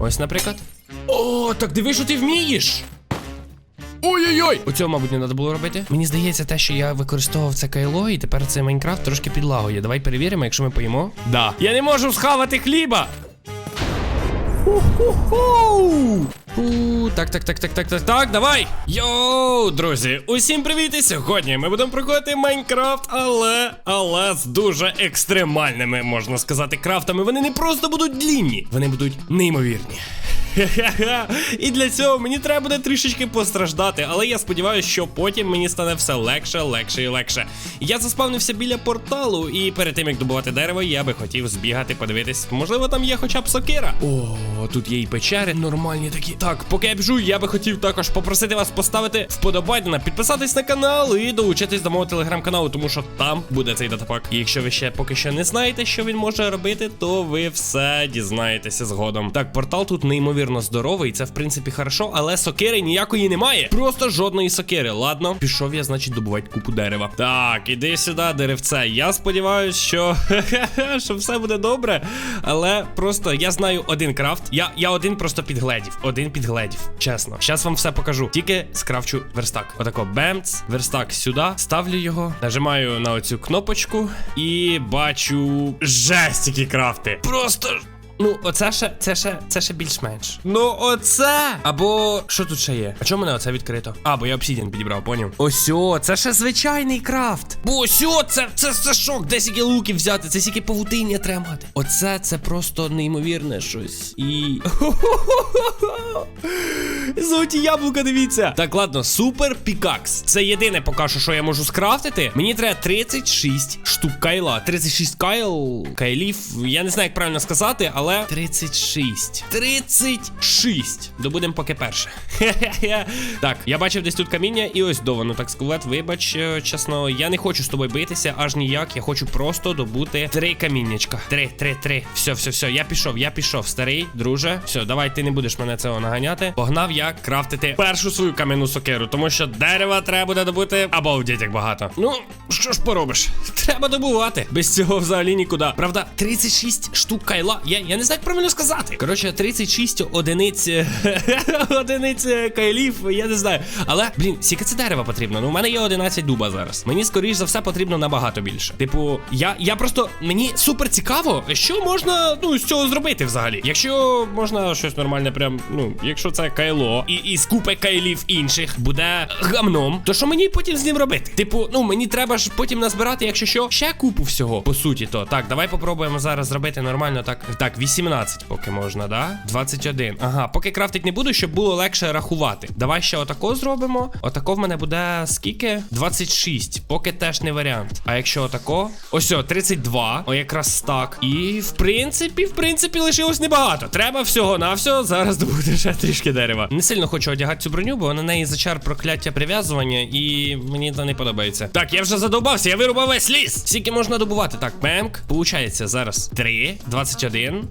Ось, наприклад. О, так диви, що ти вмієш. Ой-ой-ой! У цього, мабуть, не треба було робити. Мені здається, те, що я використовував це кайло, і тепер цей Майнкрафт трошки підлагує. Давай перевіримо, якщо ми поїмо. Да. Я не можу схавати хліба. Ху-ху-ху! У, Так, так, так, так, так, так, так, давай! Йоу, друзі, усім привіт! І сьогодні ми будемо проходити Майнкрафт, але, але з дуже екстремальними, можна сказати, крафтами. Вони не просто будуть длінні, вони будуть неймовірні. І для цього мені треба буде трішечки постраждати, але я сподіваюся, що потім мені стане все легше, легше і легше. Я заспавнився біля порталу, і перед тим як добувати дерево, я би хотів збігати, подивитись. Можливо, там є хоча б сокира. О, тут є і печери нормальні такі. Так, поки я біжу, я би хотів також попросити вас поставити вподобайна, підписатись на канал і долучитись до мого телеграм-каналу, тому що там буде цей датапак. І якщо ви ще поки що не знаєте, що він може робити, то ви все дізнаєтеся згодом. Так, портал тут неймовірно здоровий, це в принципі хорошо, але сокири ніякої немає. Просто жодної сокири. Ладно, пішов я, значить, добувати купу дерева. Так, іди сюди, деревце. Я сподіваюся, що що все буде добре. Але просто я знаю один крафт. Я, я один просто підгледів. Один підгледів. Чесно. Зараз вам все покажу. Тільки скрафчу верстак. Отако бемц, верстак сюди. Ставлю його, нажимаю на оцю кнопочку і бачу жесть, які крафти. Просто. Ну, оце ще, це ще, це ще більш-менш. Ну, оце. Або що тут ще є? А чому мене оце відкрито? А, бо я обсідіан підібрав, поняв. Ось, о, це ще звичайний крафт. Бо ось, це, це, це шок. Де сіки луки взяти, це сіки павутиння треба мати. Оце це просто неймовірне щось. І. Золоті яблука, дивіться. Так, ладно, супер пікакс. Це єдине поки що, що я можу скрафтити. Мені треба 36 штук кайла. 36 кайл. Кайлів. Я не знаю, як правильно сказати, але 36. 36. Добудемо поки перше. Так, я бачив десь тут каміння, і ось довано. Так, скулет, вибач, е, чесно, я не хочу з тобою битися, аж ніяк. Я хочу просто добути три каміннячка. Три, три, три. Все, все, все. Я пішов, я пішов, старий, друже. Все, давай, ти не будеш мене цього наганяти. Погнав я крафтити першу свою кам'яну сокиру, тому що дерева треба буде добути або як багато. Ну, що ж поробиш? Треба добувати. Без цього взагалі нікуди. Правда, 36 штук кайла. Я, я не знаю, як правильно сказати. Коротше, 36 одиниць одиниць е, кайлів, я не знаю. Але, блін, скільки це дерева потрібно? Ну, у мене є 11 дуба зараз. Мені, скоріш за все, потрібно набагато більше. Типу, я, я просто мені супер цікаво, що можна ну, з цього зробити взагалі. Якщо можна щось нормальне, прям, ну, якщо це кайло і, і з купи кайлів інших буде гамном, то що мені потім з ним робити? Типу, ну мені треба ж потім назбирати, якщо що, ще купу всього. По суті, то так, давай попробуємо зараз зробити нормально. Так, так, 18 поки можна, да? 21. Ага, поки крафтить не буду, щоб було легше рахувати. Давай ще отако зробимо. Отако в мене буде скільки? 26. Поки теж не варіант. А якщо отако? Ось о, 32. О, якраз так. І в принципі, в принципі, лишилось небагато. Треба всього на все. Зараз добути ще трішки дерева. Не сильно хочу одягати цю броню, бо на неї зачар прокляття прив'язування, і мені це не подобається. Так, я вже задовбався, я вирубав весь ліс. Скільки можна добувати? Так, мемк. Получається зараз 3, 21.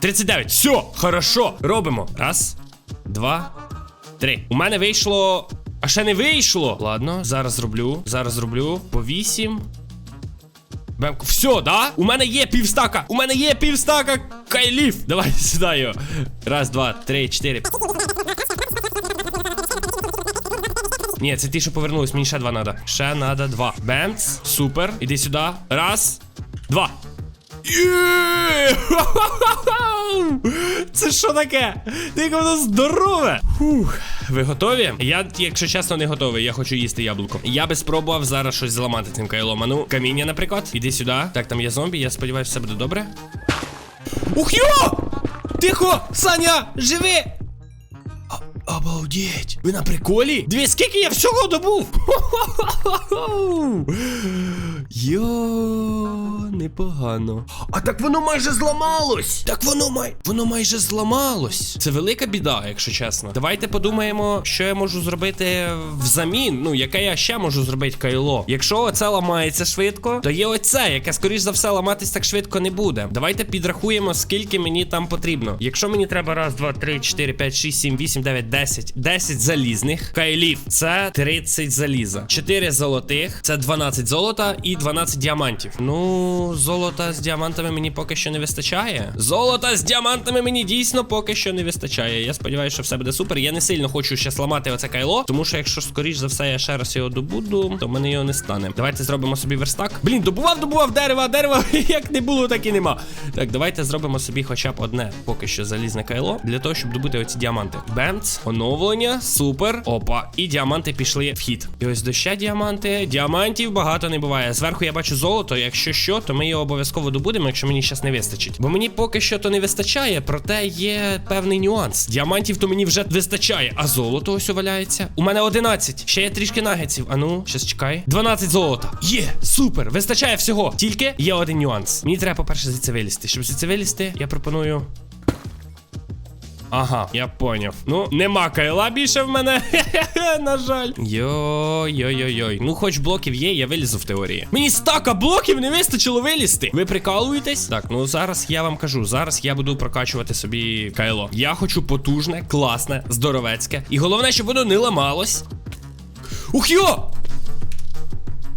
39. Все, хорошо. Робимо. Раз, два, три. У мене вийшло. А ще не вийшло. Ладно, зараз зроблю. Зараз зроблю. По 8. Бемко. Все, да? У мене є півстака. У мене є півстака кайлів. Давай сюди його. Раз, два, три, чотири. Ні, це ті, що повернулись, мені ще два надо. Ще надо два. Бемц. Супер. Іди сюди. Раз, два. Це що таке? Яке воно здорове! Фух. Ви готові? Я, якщо чесно, не готовий. Я хочу їсти яблуко. Я би спробував зараз щось зламати цим кайлом. А ну, каміння, наприклад. Іди сюди. Так, там є зомбі. Я сподіваюся, все буде добре. Ух йо! Тихо! Саня! Живи! Обалдеть! Ви на приколі? Дві, скільки я всього добув? Йо, непогано. А так воно майже зламалось. Так воно май. Воно майже зламалось. Це велика біда, якщо чесно. Давайте подумаємо, що я можу зробити взамін. Ну, яке я ще можу зробити кайло. Якщо оце ламається швидко, то є оце, яке, скоріш за все, ламатись так швидко не буде. Давайте підрахуємо, скільки мені там потрібно. Якщо мені треба раз, два, три, чотири, п'ять, шість, сім, вісім, дев'ять, десять. Десять залізних. Кайлів це 30 заліза. 4 золотих це 12 золота і 12 12 діамантів. Ну, золота з діамантами мені поки що не вистачає. Золота з діамантами мені дійсно поки що не вистачає. Я сподіваюся, що все буде супер. Я не сильно хочу ще зламати оце кайло, тому що якщо скоріш за все я ще раз його добуду, то в мене його не стане. Давайте зробимо собі верстак. Блін, добував, добував дерева, дерева як не було, так і нема. Так, давайте зробимо собі хоча б одне поки що залізне кайло для того, щоб добути оці діаманти. Бемц, оновлення, супер. Опа, і діаманти пішли в хід. І ось до ще діаманти. Діамантів багато не буває. Зверху я бачу золото. Якщо що, то ми його обов'язково добудемо, якщо мені щас не вистачить. Бо мені поки що то не вистачає, проте є певний нюанс. Діамантів то мені вже вистачає, а золото ось валяється. У мене 11. Ще є трішки нагетсів. А ну, щас чекай. 12 золота. Є, супер, вистачає всього. Тільки є один нюанс. Мені треба, по-перше, звідси вилізти. Щоб звідси вилізти, я пропоную. Ага, я поняв. Ну, нема кайла більше в мене. На жаль. Йой-йой-йой-йой. Ну, хоч блоків є, я вилізу в теорії. Мені стака блоків не вистачило вилізти. Ви прикалуєтесь? Так, ну зараз я вам кажу, зараз я буду прокачувати собі кайло. Я хочу потужне, класне, здоровецьке. І головне, щоб воно не ламалось. Ух йо!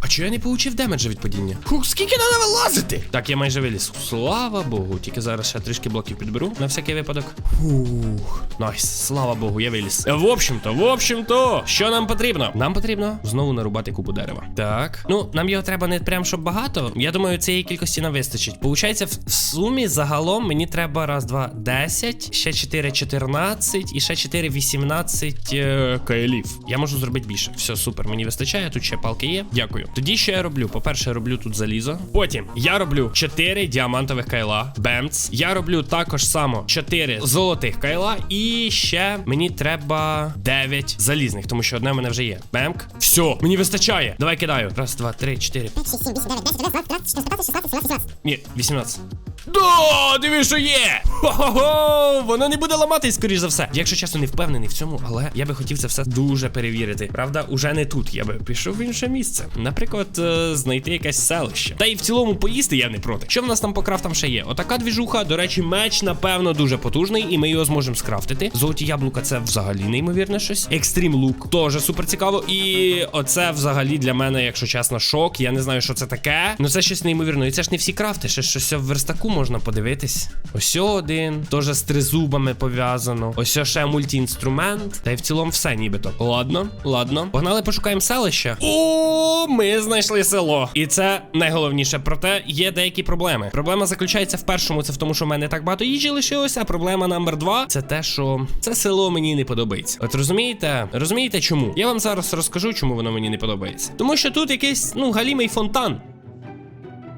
А чого я не получив демеджа від падіння? Хух, скільки треба вилазити? Так, я майже виліз. Слава Богу, тільки зараз ще трішки блоків підберу на всякий випадок. Фух, найс, слава Богу, я виліз. В общем-то, в общем-то, що нам потрібно? Нам потрібно знову нарубати купу дерева. Так. Ну, нам його треба не прям щоб багато. Я думаю, цієї кількості нам вистачить. Получається, в сумі загалом мені треба раз, два, 10, ще 4, 14 і ще 4, 18 е, кайлів. Я можу зробити більше. Все, супер, мені вистачає. Тут ще палки є. Дякую. Тоді що я роблю? По-перше, я роблю тут залізо. Потім я роблю 4 діамантових кайла. Бемц. Я роблю також само 4 золотих кайла. І ще мені треба 9 залізних, тому що одне в мене вже є. Бемк. Все, мені вистачає. Давай кидаю. Раз, два, три, чотири. 5, 6, 7, 8, 9, 10, 11, 12, 13, 14, 15, 16, 17, 18. Ні, 18. Да, диви, що є! Хо-хо-хо! Воно не буде ламатись, скоріш за все. Якщо чесно, не впевнений в цьому, але я би хотів це все дуже перевірити. Правда, уже не тут. Я би пішов в інше місце. Наприклад, е, знайти якесь селище. Та й в цілому поїсти я не проти. Що в нас там по крафтам ще є? Отака двіжуха, до речі, меч, напевно, дуже потужний, і ми його зможемо скрафтити. Золоті яблука це взагалі неймовірне щось. Екстрім лук теж супер цікаво. І оце взагалі для мене, якщо чесно, шок. Я не знаю, що це таке. Ну це щось неймовірне. І це ж не всі крафти, ще щось в верстаку можна подивитись. Ось один, теж з тризубами пов'язано. Ось ще мультіінструмент. Та й в цілому все нібито. Ладно, ладно. Погнали, пошукаємо селище. О, ми знайшли село. І це найголовніше. Проте є деякі проблеми. Проблема заключається в першому, це в тому, що в мене так багато їжі лишилося. А проблема номер два це те, що це село мені не подобається. От розумієте? Розумієте, чому? Я вам зараз розкажу, чому воно мені не подобається. Тому що тут якийсь, ну, галімий фонтан.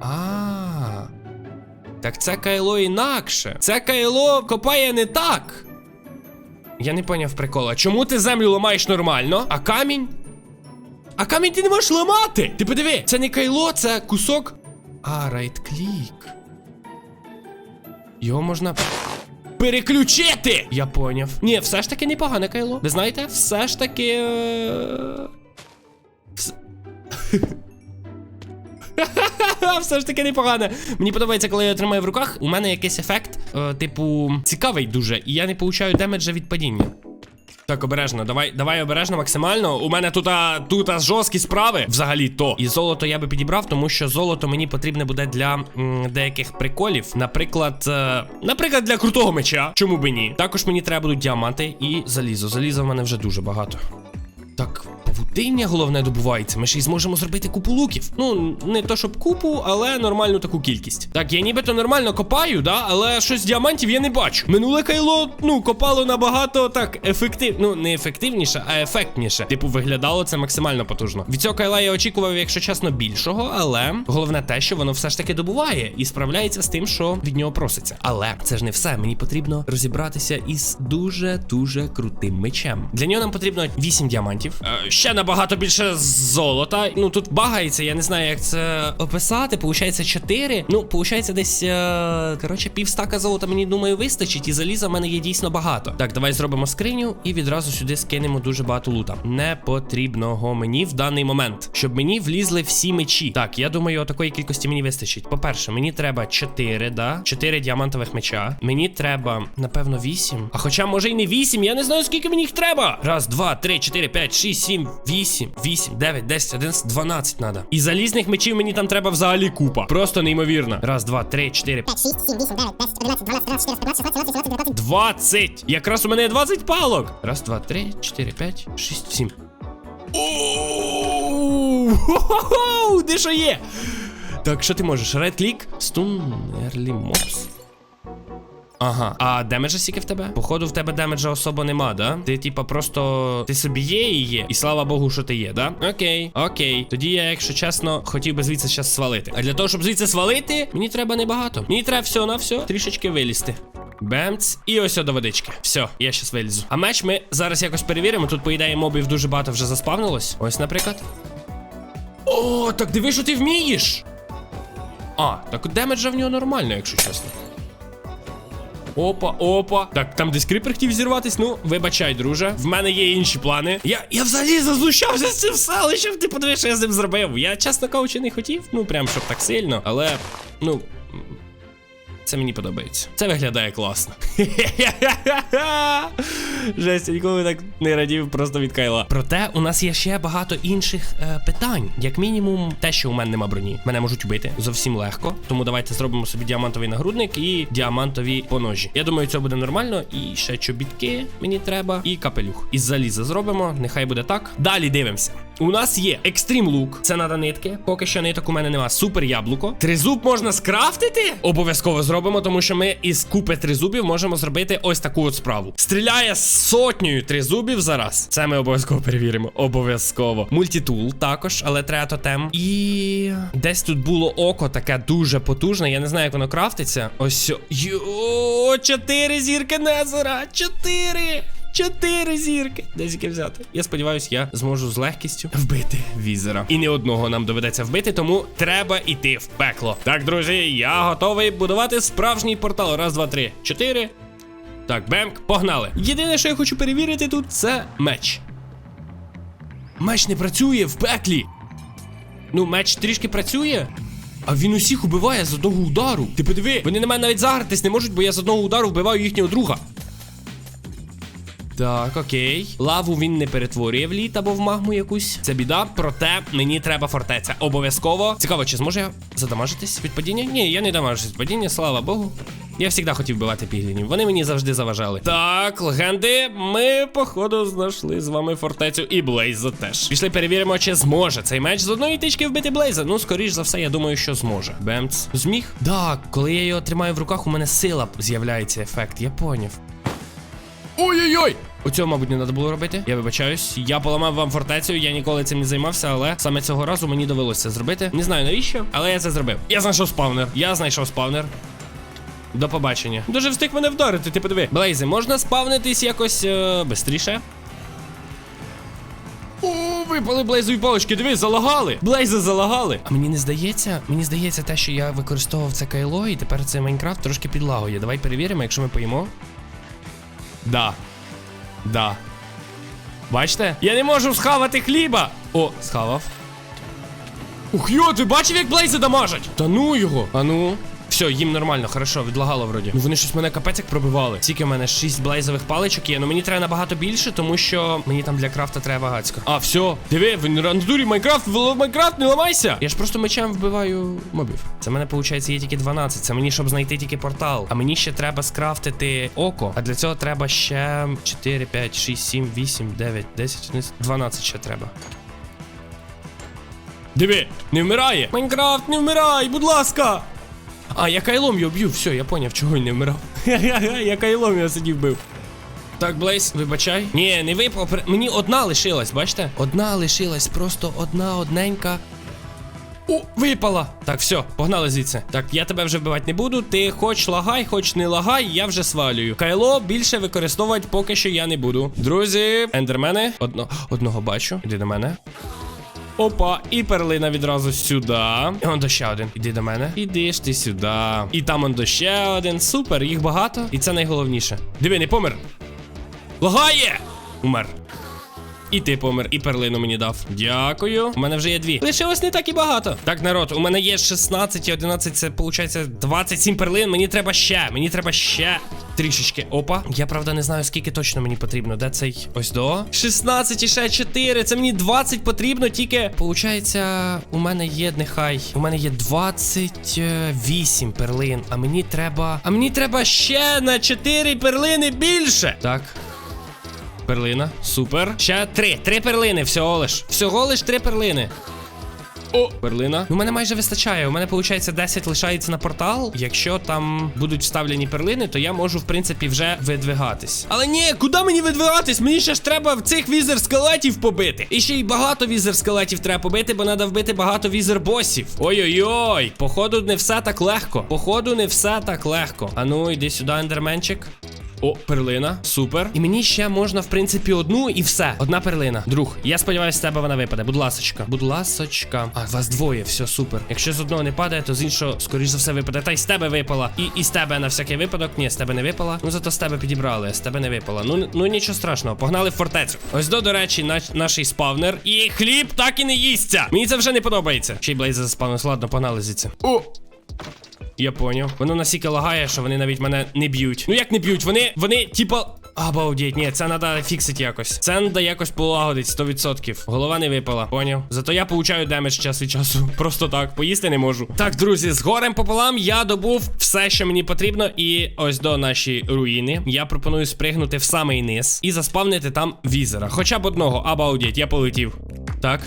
А. Так це кайло інакше. Це кайло копає не так. Я не поняв прикола. Чому ти землю ламаєш нормально, а камінь? А камінь ти не можеш ламати! Ти подиви, це не кайло, це кусок. А, райт клік. Його можна. Переключити! Я поняв. Ні, все ж таки непогане кайло. Ви знаєте, все ж таки. е, вс- Ха-ха, все ж таки непогане. Мені подобається, коли я тримаю в руках. У мене якийсь ефект, е, типу, цікавий дуже, і я не получаю демеджа від падіння. Так, обережно, давай, давай обережно максимально. У мене тут, тут жорсткі справи взагалі то. І золото я би підібрав, тому що золото мені потрібне буде для м, деяких приколів. Наприклад, е, наприклад, для крутого меча. Чому би ні? Також мені треба будуть діаманти і залізо. Заліза в мене вже дуже багато. Так, павутиння головне добувається. Ми ще й зможемо зробити купу луків. Ну, не то щоб купу, але нормальну таку кількість. Так, я нібито нормально копаю, да, але щось діамантів я не бачу. Минуле кайло, ну, копало набагато так ефектив... Ну, не ефективніше, а ефектніше. Типу, виглядало це максимально потужно. Від цього кайла я очікував, якщо чесно, більшого, але головне те, що воно все ж таки добуває і справляється з тим, що від нього проситься. Але це ж не все. Мені потрібно розібратися із дуже дуже крутим мечем. Для нього нам потрібно 8 діамантів. Ще набагато більше золота. Ну тут багається, я не знаю, як це описати. Получається 4. Ну, получається, десь е, коротше, півстака золота мені думаю вистачить, і заліза в мене є дійсно багато. Так, давай зробимо скриню і відразу сюди скинемо дуже багато лута. Не потрібного мені в даний момент, щоб мені влізли всі мечі. Так, я думаю, такої кількості мені вистачить. По-перше, мені треба 4, да? 4 діамантових меча. Мені треба, напевно, 8. А хоча, може, й не 8, я не знаю, скільки мені їх треба. Раз, два, три, чотири, п'ять, шість, сім, 8, 8, 9, 10, 11, 12 надо. І залізних мечів мені там треба взагалі купа. Просто неймовірно. Раз, два, три, чотири, 5, 6, 7, 8, 9, 10, 11, 12, 13, 14, 15, 16, 17, 18, 19, 20. Якраз у мене є 20 палок. Раз, два, три, чотири, п'ять, шість, сім. Оу! Де що є? Так, що ти можеш? Right click, stun, early mobs. Ага, а демеджа скільки в тебе? Походу, в тебе демеджа особо нема, да? Ти, типа, просто. Ти собі є і є. І слава Богу, що ти є, да? Окей, окей. Тоді я, якщо чесно, хотів би звідси зараз свалити. А для того, щоб звідси свалити, мені треба небагато. Мені треба все на все трішечки вилізти. Бемц, і ось до водички. Все, я щас вилізу. А меч ми зараз якось перевіримо. Тут, по ідеї, мобів дуже багато вже заспавнилось. Ось, наприклад. О, так диви, що ти вмієш. А, так демеджа в нього нормально, якщо чесно. Опа, опа. Так, там десь кріпер хотів зірватись. Ну, вибачай, друже. В мене є інші плани. Я я взагалі зазущався з цим селищем. Ти подивиш, що я з ним зробив. Я, чесно кажучи, не хотів. Ну, прям щоб так сильно. Але, ну. Це мені подобається. Це виглядає класно. Жесть, я ніколи так не радів просто від Кайла. Проте у нас є ще багато інших е, питань. Як мінімум, те, що у мене нема броні. Мене можуть убити зовсім легко. Тому давайте зробимо собі діамантовий нагрудник і діамантові поножі. Я думаю, це буде нормально. І ще чобітки мені треба, і капелюх. Із заліза зробимо. Нехай буде так. Далі дивимося. У нас є екстрім лук, це надо нитки. Поки що ниток у мене нема. Супер яблуко. Тризуб можна скрафтити? Обов'язково зробимо, тому що ми із купи тризубів можемо зробити ось таку от справу. Стріляє сотнею тризубів зараз. Це ми обов'язково перевіримо. Обов'язково. Мультитул також, але треба тотем. І десь тут було око таке дуже потужне. Я не знаю, як воно крафтиться. Ось. Йо, чотири зірки Незера! Чотири! Чотири зірки. Де зірки взяти? Я сподіваюся, я зможу з легкістю вбити візера. І не одного нам доведеться вбити, тому треба йти в пекло. Так, друзі, я готовий будувати справжній портал. Раз, два, три, чотири. Так, бемк, погнали. Єдине, що я хочу перевірити тут, це меч. Меч не працює в пеклі. Ну, меч трішки працює. А він усіх убиває з одного удару. Ти подиви, вони на мене навіть загратись не можуть, бо я з одного удару вбиваю їхнього друга. Так, окей. Лаву він не перетворює в лід або в магму якусь. Це біда, проте мені треба фортеця. Обов'язково. Цікаво, чи зможу я задамажитись від падіння? Ні, я не дамажусь від падіння, слава Богу. Я завжди хотів вбивати піглінів. Вони мені завжди заважали. Так, легенди, ми, походу, знайшли з вами фортецю і Блейза теж. Пішли перевіримо, чи зможе цей меч з одної тички вбити Блейза. Ну, скоріш за все, я думаю, що зможе. Бемц. Зміг? Так, коли я його тримаю в руках, у мене сила з'являється ефект. Я поняв. Ой-ой-ой! Оцього, мабуть, не треба було робити. Я вибачаюсь. Я поламав вам фортецю, я ніколи цим не займався, але саме цього разу мені довелося зробити. Не знаю навіщо, але я це зробив. Я знайшов спавнер. Я знайшов спавнер. До побачення. Дуже встиг мене вдарити, ти подиви. Блейзи, можна спавнитись якось е, бистріше? О, випали блейзові палички, диви, залагали. Блейзи залагали. А мені не здається, мені здається, те, що я використовував це кайло, і тепер це Майнкрафт трошки підлагує. Давай перевіримо, якщо ми поїмо. Да. Да. Бачите? Я не можу схавати хліба. О, схавав. Ух, йо, ви бачив, як блейзи дамажать? Та ну його. А ну. Все, їм нормально, хорошо, відлагало вроді. Ну вони щось мене капець як пробивали. Тільки в мене 6 блейзових паличок є. Ну мені треба набагато більше, тому що мені там для крафта треба багацько. А, все. Диви, він рандурі Майнкрафт, в Майнкрафт, не ламайся. Я ж просто мечем вбиваю мобів. Це в мене, виходить, є тільки 12. Це мені, щоб знайти тільки портал. А мені ще треба скрафтити око. А для цього треба ще 4, 5, 6, 7, 8, 9, 10, 11, 12 ще треба. Диви, не вмирає. Майнкрафт, не вмирай, будь ласка. А, я кайлом його б'ю, все, я поняв, чого він не вмирав. я кайлом його сидів бив. Так, Блейз, вибачай. Ні, не випав. Мені одна лишилась, бачите? Одна лишилась, просто одна одненька. О, випала! Так, все, погнали звідси. Так, я тебе вже вбивати не буду. Ти хоч лагай, хоч не лагай, я вже свалюю. Кайло більше використовувати поки що я не буду. Друзі, ендермени. Одно, одного бачу. Іди до мене. Опа, і перлина відразу сюди. І он до ще один. Іди до мене. Іди ж ти сюди. І там он до ще один. Супер, їх багато. І це найголовніше. Диви, не помер. Лагає! Умер. І ти помер, і перлину мені дав. Дякую. У мене вже є дві. Лишилось не так і багато. Так, народ, у мене є 16 і 11, це виходить 27 перлин. Мені треба ще. Мені треба ще. Трішечки. Опа. Я правда не знаю, скільки точно мені потрібно. Де цей ось до? 16 і ще 4. Це мені 20 потрібно, тільки. Получається, у мене є нехай. У мене є 28 перлин. А мені треба. А мені треба ще на 4 перлини більше. Так. Перлина, супер. Ще три. Три перлини, всього лиш. Всього лиш три перлини. О, перлина. Ну, у мене майже вистачає. У мене, виходить, 10 лишається на портал. Якщо там будуть вставлені перлини, то я можу, в принципі, вже видвигатись. Але ні, куди мені видвигатись? Мені ще ж треба цих візер скелетів побити. І ще й багато візер скелетів треба побити, бо треба вбити багато візер босів. Ой-ой-ой. Походу, не все так легко. Походу, не все так легко. А ну, йди сюди, ендерменчик. О, перлина, супер. І мені ще можна, в принципі, одну і все. Одна перлина. Друг, я сподіваюся, з тебе вона випаде. Будь ласочка. Будь ласочка. А, вас двоє, все, супер. Якщо з одного не падає, то з іншого, скоріш за все, випаде. Та й з тебе випала. І, і з тебе на всякий випадок. Ні, з тебе не випала. Ну зато з тебе підібрали, з тебе не випала. Ну, ну нічого страшного, погнали в фортецю. Ось до, до речі, наш, наш спавнер. І хліб так і не їсться. Мені це вже не подобається. Ще й блейза заспавнився. Ладно, погнали звідси. О! Я поняв. Воно настільки лагає, що вони навіть мене не б'ють. Ну як не б'ють? Вони, вони, типа. Обалдеть, ні, це треба фіксити якось. Це треба якось полагодити 100%. Голова не випала, поняв. Зато я получаю демедж час від часу. Просто так, поїсти не можу. Так, друзі, з горем пополам я добув все, що мені потрібно. І ось до нашої руїни. Я пропоную спригнути в самий низ і заспавнити там візера. Хоча б одного, обалдеть, я полетів. Так.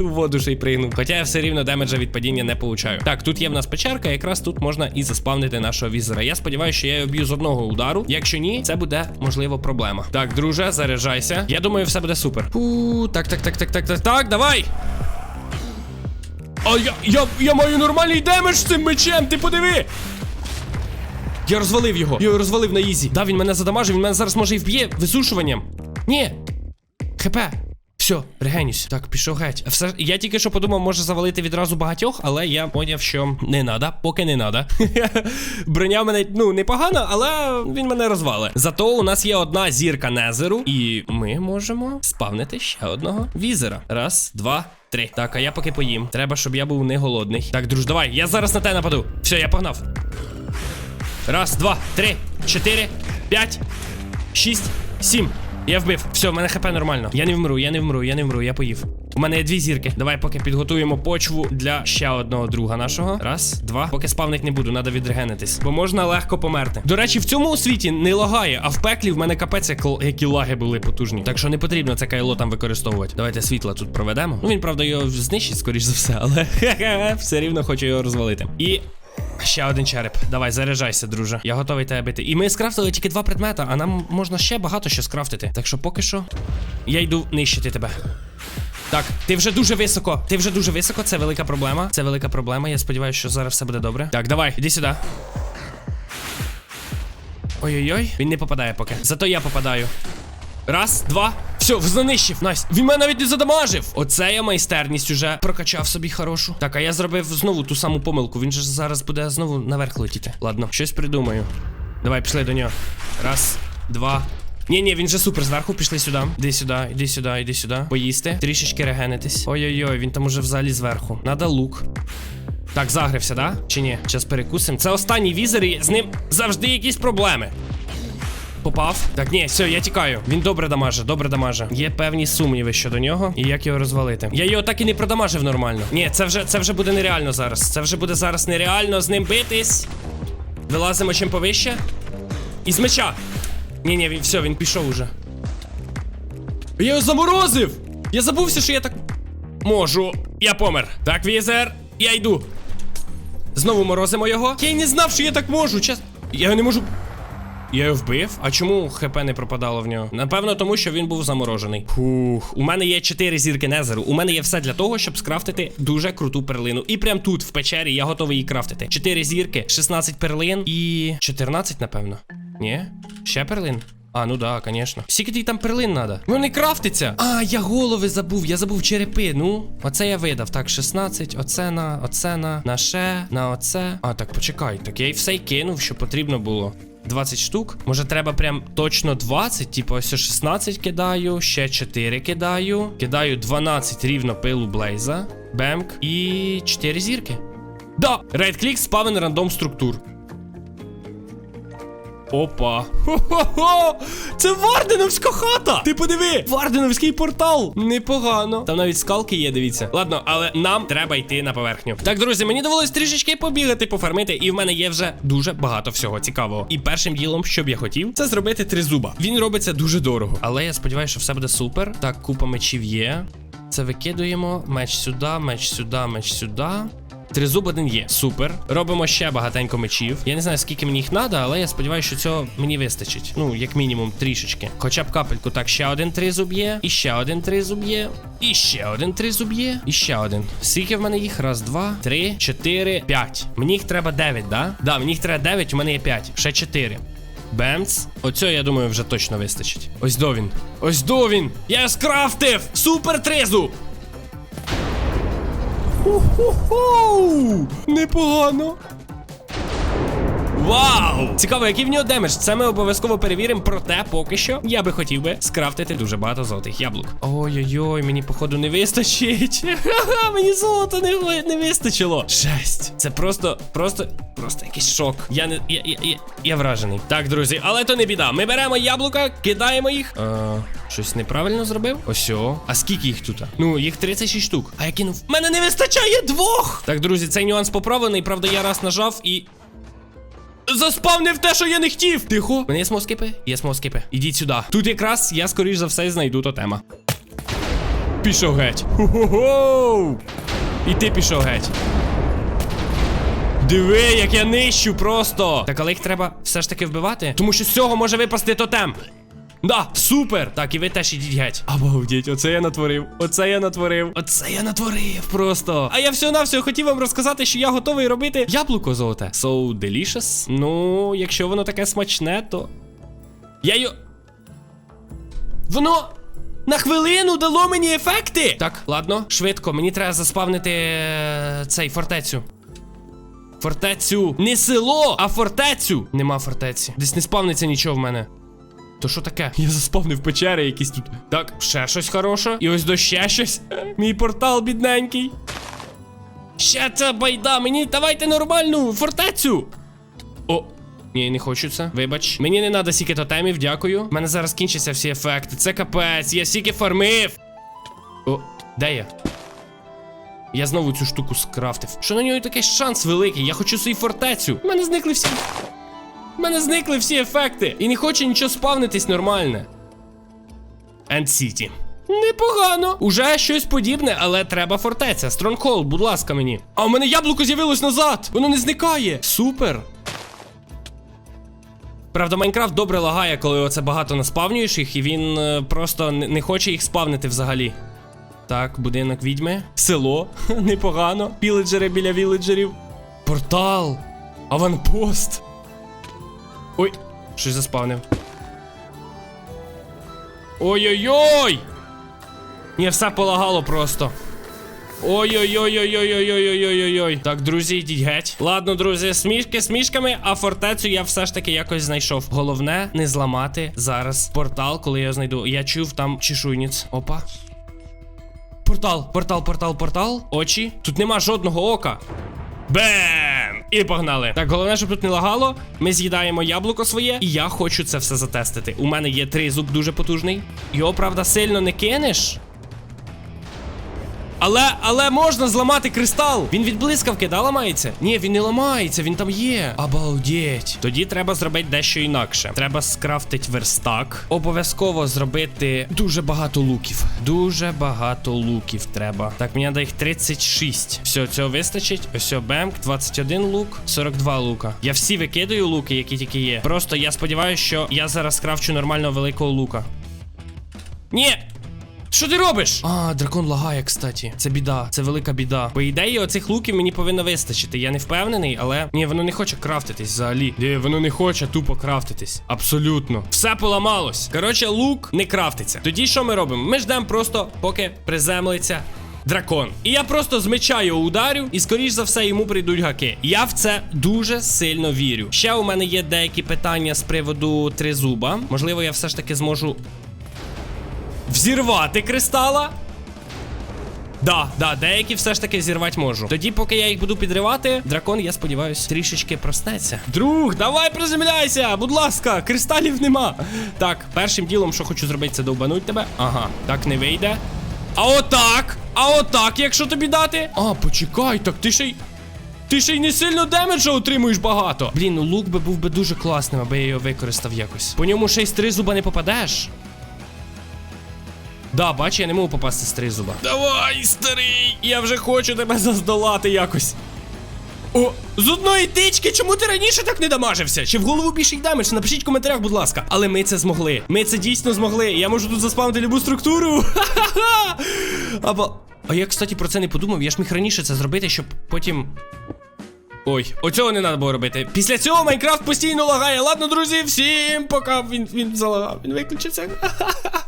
У воду ще й пригнув. Хоча я все рівно демеджа від падіння не получаю. Так, тут є в нас печерка, якраз тут можна і заспавнити нашого візера. Я сподіваюся, що я його б'ю з одного удару. Якщо ні, це буде можливо проблема. Так, друже, заряджайся. Я думаю, все буде супер. Фу, так, так, так, так, так, так, так, давай. А я, я, я маю нормальний демедж з цим мечем, ти подиви. Я розвалив його. Я його розвалив на ізі. Да, він мене задамажив, він мене зараз може і вб'є висушуванням. Ні. ХП. Все, регенюсь. Так, пішов геть. Все, я тільки що подумав, може завалити відразу багатьох, але я поняв, що не надо, поки не надо. Броня мене, ну, непогана, але він мене розвалить. Зато у нас є одна зірка Незеру, і ми можемо спавнити ще одного візера. Раз, два. Три. Так, а я поки поїм. Треба, щоб я був не голодний. Так, друж, давай, я зараз на те нападу. Все, я погнав. Раз, два, три, чотири, п'ять, шість, сім. Я вбив. Все, в мене хп нормально. Я не вмру, я не вмру, я не вмру, я поїв. У мене є дві зірки. Давай поки підготуємо почву для ще одного друга нашого. Раз, два. Поки спавнить не буду, треба відрегенитись. Бо можна легко померти. До речі, в цьому світі не лагає, а в пеклі в мене капець, як які лаги були потужні. Так що не потрібно це кайло там використовувати. Давайте світла тут проведемо. Ну він, правда, його знищить, скоріш за все, але все рівно хочу його розвалити. І Ще один череп. Давай, заряджайся, друже. Я готовий тебе бити. І ми скрафтили тільки два предмета, а нам можна ще багато що скрафтити. Так що поки що я йду нищити тебе. Так, ти вже дуже високо. Ти вже дуже високо. Це велика проблема. Це велика проблема. Я сподіваюся, що зараз все буде добре. Так, давай, іди сюди. Ой-ой-ой, він не попадає поки. Зато я попадаю. Раз, два. Все, знищив. Найс. Він мене навіть не задамажив. Оце я майстерність уже прокачав собі хорошу. Так, а я зробив знову ту саму помилку. Він же зараз буде знову наверх летіти. Ладно, щось придумаю. Давай, пішли до нього. Раз, два. Ні, ні, він же супер зверху, пішли сюди. Іди сюди, іди сюди, іди сюди. Поїсти. Трішечки регенитись. Ой-ой-ой, він там уже взагалі зверху. Надо лук. Так, загрився, да? Чи ні? Зараз перекусимо. Це останній візер, і з ним завжди якісь проблеми. Попав. Так, ні, все, я тікаю. Він добре дамаже, добре дамаже. Є певні сумніви щодо нього і як його розвалити. Я його так і не продамажив нормально. Ні, це вже це вже буде нереально зараз. Це вже буде зараз нереально з ним битись. Вилазимо чим повище. І з меча. Ні, ні, він все, він пішов уже. Я його заморозив! Я забувся, що я так. Можу. Я помер. Так, візер, я йду. Знову морозимо його. Я й не знав, що я так можу. Час. Я не можу. Я його вбив. А чому ХП не пропадало в нього? Напевно, тому що він був заморожений. Фух, у мене є 4 зірки Незеру. У мене є все для того, щоб скрафтити дуже круту перлину. І прям тут, в печері, я готовий її крафтити. 4 зірки, 16 перлин і 14, напевно. Ні? Ще перлин? А, ну да, конечно. Скільки там перлин надо? Ну не крафтиться. А, я голови забув, я забув черепи. Ну, оце я видав. Так, 16, оце на, оце на, на ще, на оце. А, так, почекай. Так я й все й кинув, що потрібно було. 20 штук. Може, треба прям точно 20, типу ось 16 кидаю, ще 4 кидаю. Кидаю 12 рівно пилу Блейза. Бемк і 4 зірки. Да! Рейд-клік спавен рандом структур. Опа. Хо-хо-хо! Це Варденовська хата! Ти подиви! Варденовський портал! Непогано. Там навіть скалки є, дивіться. Ладно, але нам треба йти на поверхню. Так, друзі, мені довелось трішечки побігати, пофармити, і в мене є вже дуже багато всього цікавого. І першим ділом, що б я хотів, це зробити тризуба. Він робиться дуже дорого. Але я сподіваюся, що все буде супер. Так, купа мечів є. Це викидуємо. Меч сюди, меч сюди, меч сюди. Тризуб один є. Супер. Робимо ще багатенько мечів. Я не знаю, скільки мені їх треба, але я сподіваюся, що цього мені вистачить. Ну, як мінімум, трішечки. Хоча б капельку. Так, ще один тризуб є. І ще один тризуб є. І ще один тризуб є. І ще один. Скільки в мене їх? Раз, два, три, чотири, п'ять. Мені їх треба дев'ять, да? Да, мені їх треба дев'ять, у мене є п'ять. Ще чотири. Бемц. Оцього, я думаю, вже точно вистачить. Ось до він. Ось до він. Я скрафтив! Супер тризуб! Ху-ху-ху! Непогано. Вау! Цікаво, який в нього демедж. Це ми обов'язково перевіримо. Проте поки що я би хотів би скрафтити дуже багато золотих яблук. Ой-ой-ой, мені походу не вистачить. Мені золота не, не вистачило. Жесть. Це просто, просто, просто якийсь шок. Я не. Я, я, я, я вражений. Так, друзі, але то не біда. Ми беремо яблука, кидаємо їх. Е, щось неправильно зробив? Ось о. А скільки їх тут? Ну, їх 36 штук. А я кинув. Мене не вистачає двох! Так, друзі, цей нюанс поправлений. Правда, я раз нажав і. Заспавнив те, що я не хотів. Тихо. У Мене є смоскипи? Є смоскипи. Ідіть сюди. Тут якраз я, скоріш за все, знайду тотема. Пішов геть. Хо-хо-хо! І ти пішов геть. Диви, як я нищу просто. Так, але їх треба все ж таки вбивати. Тому що з цього може випасти тотем. Да, супер! Так, і ви теж ідіть геть. Обалдіть, оце я натворив. Оце я натворив. Оце я натворив просто. А я всього навсього хотів вам розказати, що я готовий робити яблуко золоте. So delicious. Ну, якщо воно таке смачне, то. Я йо. Воно. На хвилину дало мені ефекти. Так, ладно, швидко, мені треба заспавнити е, цей фортецю. Фортецю. Не село, а фортецю. Нема фортеці. Десь не спавниться нічого в мене. То що таке? Я заспавнив печери якісь тут. Так, ще щось хороше. І ось до ще щось. Мій портал бідненький. Ще це байда. Мені давайте нормальну фортецю. О. Ні, не хочу це. Вибач. Мені не треба сіки тотемів, дякую. У мене зараз кінчаться всі ефекти. Це капець, я сіки фармив. О, де я? Я знову цю штуку скрафтив. Що на нього такий шанс великий. Я хочу свою фортецю. У мене зникли всі. У мене зникли всі ефекти. І не хоче нічого спавнитись нормальне. End City. Непогано. Уже щось подібне, але треба фортеця. Стронгхолд, будь ласка, мені. А у мене яблуко з'явилось назад. Воно не зникає. Супер. Правда, Майнкрафт добре лагає, коли оце багато наспавнюєш їх, і він е, просто не, не хоче їх спавнити взагалі. Так, будинок відьми. Село. Непогано. Віледжери біля віледжерів. Портал. Аванпост. Ой, щось заспавнив. Ой-ой-ой! Ні, все полагало просто. Ой-ой-ой-ой-ой-ой-ой-ой-ой-ой. Так, друзі, йдіть геть. Ладно, друзі, смішки смішками, а фортецю я все ж таки якось знайшов. Головне не зламати зараз портал, коли я знайду. Я чув там чешуйніць. Опа. Портал, портал, портал, портал. Очі. Тут нема жодного ока. Бем! І погнали. Так, головне, щоб тут не лагало. Ми з'їдаємо яблуко своє, і я хочу це все затестити. У мене є три зуб дуже потужний. Його, правда, сильно не кинеш. Але, але можна зламати кристал. Він від блискавки, да, ламається? Ні, він не ламається, він там є. Обалдеть. Тоді треба зробити дещо інакше. Треба скрафтити верстак. Обов'язково зробити дуже багато луків. Дуже багато луків треба. Так, мені треба їх 36. Все, цього вистачить. Ось бемк, 21 лук, 42 лука. Я всі викидаю луки, які тільки є. Просто я сподіваюся, що я зараз скрафчу нормального великого лука. Ні! Що ти робиш? А, дракон лагає, кстати. Це біда, це велика біда. По ідеї, оцих луків мені повинно вистачити. Я не впевнений, але ні, воно не хоче крафтитись взагалі. Ні, воно не хоче тупо крафтитись. Абсолютно. Все поламалось. Коротше, лук не крафтиться. Тоді що ми робимо? Ми ждемо просто, поки приземлиться дракон. І я просто з меча його ударю, і скоріш за все йому прийдуть гаки. Я в це дуже сильно вірю. Ще у мене є деякі питання з приводу тризуба. Можливо, я все ж таки зможу взірвати кристала. Да, да, деякі все ж таки зірвати можу. Тоді, поки я їх буду підривати, дракон, я сподіваюся, трішечки проснеться. Друг, давай приземляйся! Будь ласка, кристалів нема. Так, першим ділом, що хочу зробити, це довбануть тебе. Ага, так не вийде. А отак! А отак, якщо тобі дати. А, почекай, так ти ще й. Ти ще й не сильно демеджа отримуєш багато. Блін, ну лук би був би дуже класним, аби я його використав якось. По ньому ще й з три зуба не попадеш. Да, бач, я не можу попасти з три зуба. Давай, старий! Я вже хочу тебе заздолати якось. О, з одної тички, чому ти раніше так не дамажився? Чи в голову більший демедж? Напишіть в коментарях, будь ласка. Але ми це змогли. Ми це дійсно змогли. Я можу тут заспавнити любу структуру. Ха-ха-ха! Або. А я, кстати, про це не подумав. Я ж міг раніше це зробити, щоб потім. Ой, оцього не треба було робити. Після цього Майнкрафт постійно лагає. Ладно, друзі, всім пока. Він він залагав, він виключився.